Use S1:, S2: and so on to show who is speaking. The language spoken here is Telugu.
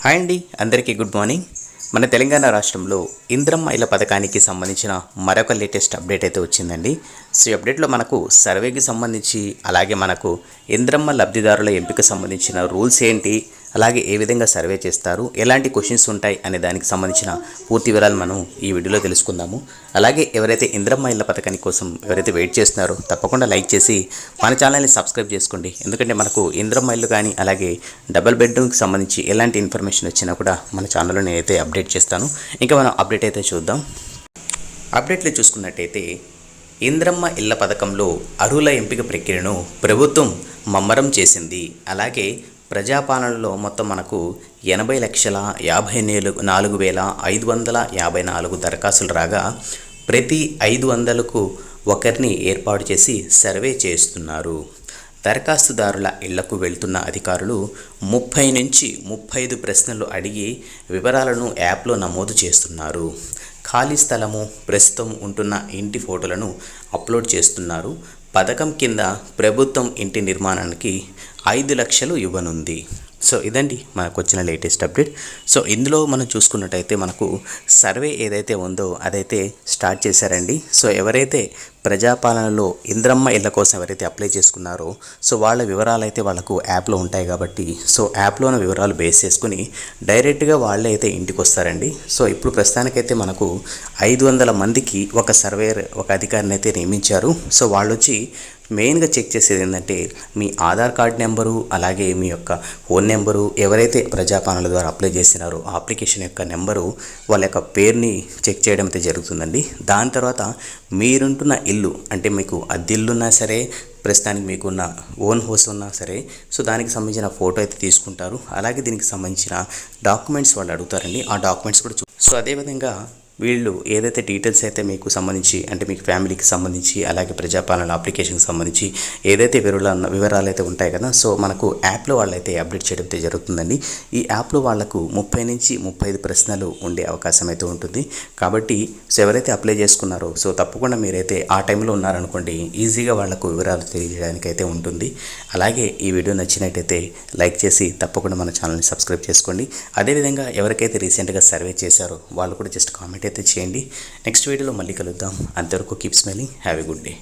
S1: హాయ్ అండి అందరికీ గుడ్ మార్నింగ్. మన తెలంగాణ రాష్ట్రంలో ఇంద్రమ్మ ఇళ్ళ పథకానికి సంబంధించిన మరొక లేటెస్ట్ అప్డేట్ అయితే వచ్చిందండి. సో ఈ అప్డేట్లో మనకు సర్వేకి సంబంధించి అలాగే మనకు ఇంద్రమ్మ లబ్ధిదారుల ఎంపిక సంబంధించిన రూల్స్ ఏంటి అలాగే ఏ విధంగా సర్వే చేస్తారు ఎలాంటి క్వశ్చన్స్ ఉంటాయి అనే దానికి సంబంధించిన పూర్తి వివరాలు మనం ఈ వీడియోలో తెలుసుకుందాము. అలాగే ఎవరైతే ఇంద్రమ్మ ఇళ్ళ పథకాన్ని కోసం ఎవరైతే వెయిట్ చేస్తున్నారో తప్పకుండా లైక్ చేసి మన ఛానల్ని సబ్స్క్రైబ్ చేసుకోండి. ఎందుకంటే మనకు ఇంద్రమ్మ ఇల్లు కానీ అలాగే డబల్ బెడ్రూమ్కి సంబంధించి ఎలాంటి ఇన్ఫర్మేషన్ వచ్చినా కూడా మన ఛానల్లో నేనైతే అప్డేట్ చేస్తాను. ఇంకా మనం అప్డేట్ అయితే చూద్దాం. అప్డేట్లు చూసుకున్నట్టయితే ఇంద్రమ్మ ఇళ్ళ పథకంలో అర్హుల ఎంపిక ప్రక్రియను ప్రభుత్వం మమ్మరం చేసింది. అలాగే ప్రజాపాలనలో మొత్తం మనకు ఎనభై లక్షల యాభై నేలు నాలుగు వేల ఐదు వందల యాభై నాలుగు దరఖాస్తులు రాగా ప్రతి ఐదు వందలకు ఒకరిని ఏర్పాటు చేసి సర్వే చేస్తున్నారు. దరఖాస్తుదారుల ఇళ్ళకు వెళ్తున్న అధికారులు ముప్పై నుంచి ముప్పై ఐదు ప్రశ్నలు అడిగి వివరాలను యాప్లో నమోదు చేస్తున్నారు. ఖాళీ స్థలము ప్రస్తుతం ఉంటున్న ఇంటి ఫోటోలను అప్లోడ్ చేస్తున్నారు. పథకం కింద ప్రభుత్వం ఇంటి నిర్మాణానికి ఐదు లక్షలు ఇవ్వనుంది. సో ఇదండి మనకు వచ్చిన లేటెస్ట్ అప్డేట్. సో ఇందులో మనం చూసుకున్నట్టయితే మనకు సర్వే ఏదైతే ఉందో అదైతే స్టార్ట్ చేశారండి. సో ఎవరైతే ప్రజాపాలనలో ఇంద్రమ్మ ఇళ్ళ కోసం ఎవరైతే అప్లై చేసుకున్నారో సో వాళ్ళ వివరాలు అయితే వాళ్ళకు యాప్లో ఉంటాయి కాబట్టి సో యాప్లోని వివరాలు బేస్ చేసుకుని డైరెక్ట్గా వాళ్ళే అయితే ఇంటికి వస్తారండి. సో ఇప్పుడు ప్రస్తుతానికైతే మనకు ఐదు వందల మందికి ఒక సర్వేయర్ ఒక అధికారిని అయితే నియమించారు. సో వాళ్ళు వచ్చి మెయిన్గా చెక్ చేసేది ఏంటంటే మీ ఆధార్ కార్డ్ నెంబరు అలాగే మీ యొక్క ఫోన్ నెంబరు ఎవరైతే ప్రజాపాలనల ద్వారా అప్లై చేసినారో ఆ అప్లికేషన్ యొక్క నెంబరు వాళ్ళ యొక్క పేరుని చెక్ చేయడం అయితే జరుగుతుందండి. దాని తర్వాత మీరుంటున్న ఇల్లు అంటే మీకు అద్దెల్లున్నా సరే ప్రస్తుతానికి మీకున్న ఓన్ హౌస్ ఉన్నా సరే సో దానికి సంబంధించిన ఫోటో అయితే తీసుకుంటారు. అలాగే దీనికి సంబంధించిన డాక్యుమెంట్స్ వాళ్ళు అడుగుతారండి. ఆ డాక్యుమెంట్స్ కూడా చూ సో అదేవిధంగా వీళ్ళు ఏదైతే డీటెయిల్స్ అయితే మీకు సంబంధించి అంటే మీకు ఫ్యామిలీకి సంబంధించి అలాగే ప్రజాపాలన అప్లికేషన్కి సంబంధించి ఏదైతే వివరాలు వివరాలు అయితే ఉంటాయి కదా సో మనకు యాప్లో వాళ్ళైతే అప్డేట్ చేయడం అయితే జరుగుతుందండి. ఈ యాప్లో వాళ్ళకు ముప్పై నుంచి ముప్పై ఐదు ప్రశ్నలు ఉండే అవకాశం అయితే ఉంటుంది. కాబట్టి సో ఎవరైతే అప్లై చేసుకున్నారో సో తప్పకుండా మీరైతే ఆ టైంలో ఉన్నారనుకోండి ఈజీగా వాళ్ళకు వివరాలు తెలియజేయడానికి అయితే ఉంటుంది. అలాగే ఈ వీడియో నచ్చినట్టయితే లైక్ చేసి తప్పకుండా మన ఛానల్ని సబ్స్క్రైబ్ చేసుకోండి. అదేవిధంగా ఎవరికైతే రీసెంట్గా సర్వే చేశారో వాళ్ళు కూడా జస్ట్ కామెంట్ అయితే చేయండి. నెక్స్ట్ వీడియోలో మళ్ళీ కలుద్దాం. అంతవరకు keep smiling have a good day